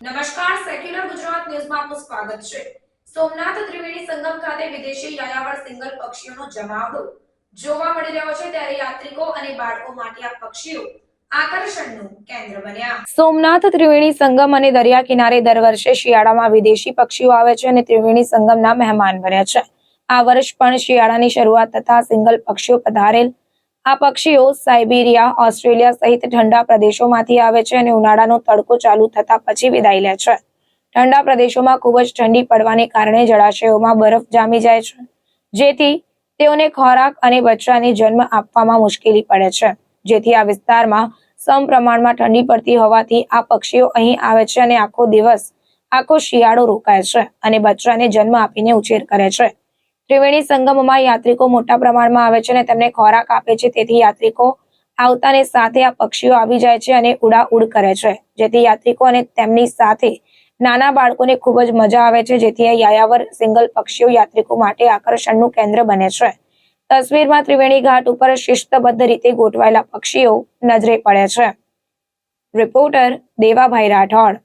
નમસ્કાર સેક્યુલર ગુજરાત ન્યૂઝમાં આપનું સ્વાગત છે. સોમનાથ ત્રિવેણી સંગમ ખાતે વિદેશી યાયાવર સિંગલ પક્ષીઓનો જમાવડો જોવા મળી રહ્યો છે ત્યારે યાત્રિકો અને બાળકો માટે આ પક્ષીઓ સોમનાથ ત્રિવેણી સંગમ અને દરિયા કિનારે દર વર્ષે શિયાળામાં વિદેશી પક્ષીઓ આવે છે અને ત્રિવેણી સંગમના મહેમાન બન્યા છે. આ વર્ષ પણ શિયાળાની શરૂઆત થતા સિંગલ પક્ષીઓ પધારેલ આ પક્ષીઓ સાઇબિરિયા, ઓસ્ટ્રેલિયા સહિત ઠંડા પ્રદેશોમાંથી આવે છે અને ઉનાળાનો તડકો ચાલુ થતા પછી વિદાય લે છે. ઠંડા પ્રદેશોમાં ખૂબ જ ઠંડી પડવાને કારણે જળાશયોમાં બરફ જામી જાય છે, જેથી તેઓને ખોરાક અને બચ્ચાને જન્મ આપવામાં મુશ્કેલી પડે છે. જેથી આ વિસ્તારમાં સમ પ્રમાણમાં ઠંડી પડતી હોવાથી આ પક્ષીઓ અહીં આવે છે અને આખો દિવસ આખો શિયાળો રોકાય છે અને બચ્ચાને જન્મ આપીને ઉછેર કરે છે. ત્રિવેણી સંગમમાં યાત્રિકો મોટા પ્રમાણમાં આવે છે અને તેમને ખોરાક આપે છે. તેથી યાત્રિકો આવતાને સાથે આ પક્ષીઓ આવી જાય છે અને ઉડાઉડ કરે છે. જેથી યાત્રિકો અને તેમની સાથે નાના બાળકોને ખૂબ જ મજા આવે છે. જેથી આ યાયાવર સિંગલ પક્ષીઓ યાત્રિકો માટે આકર્ષણનું કેન્દ્ર બને છે. તસવીરમાં ત્રિવેણી ઘાટ ઉપર શિસ્તબદ્ધ રીતે ગોઠવાયેલા પક્ષીઓ નજરે પડે છે. Reporter Devabhai Rathod.